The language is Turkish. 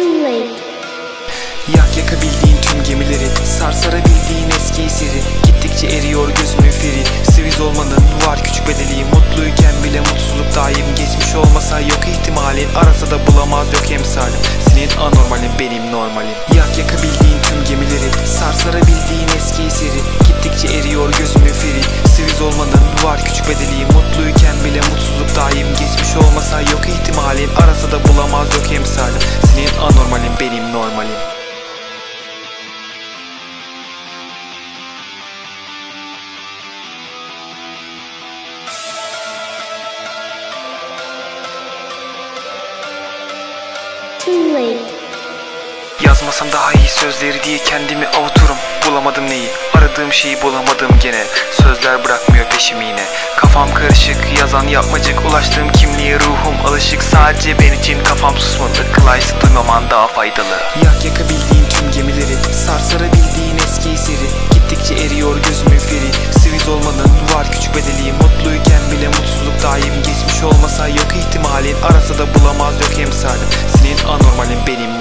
late. Yak yakabildiğin tüm gemileri Sarsarabildiğin eski eseri Gittikçe eriyor gözümün feri. Siviz olmanın var küçük bedeli. Mutluyken bile mutsuzluk daim Geçmiş olmasa yok ihtimalin Arasa da bulamaz yok emsalim Senin anormalin benim normalim. Yak yakabildiğin tüm gemileri Sarsarabildiğin eski eseri Yazmasam daha iyi sözleri diye kendimi avuturum. Bulamadım neyi? Aradığım şeyi bulamadım gene. Sözler bırakmıyor peşimi yine. Kafam karışık yazan yapmacık. Ulaştığım kimliğe ruhum alışık. Sadece ben için kafam susmadı. Kılaysı duymaman daha faydalı. Yak yakabildiğin tüm gemileri. Sarsarabildiğin eski eseri. Gittikçe eriyor gözümün feri. Siviz olmanın var küçük bedeli. Mutluyken bile mutsuzluk daim. Geçmiş olmasa yok ihtimalin. Arasa da bulamaz yok emsalim Senin anormalin benim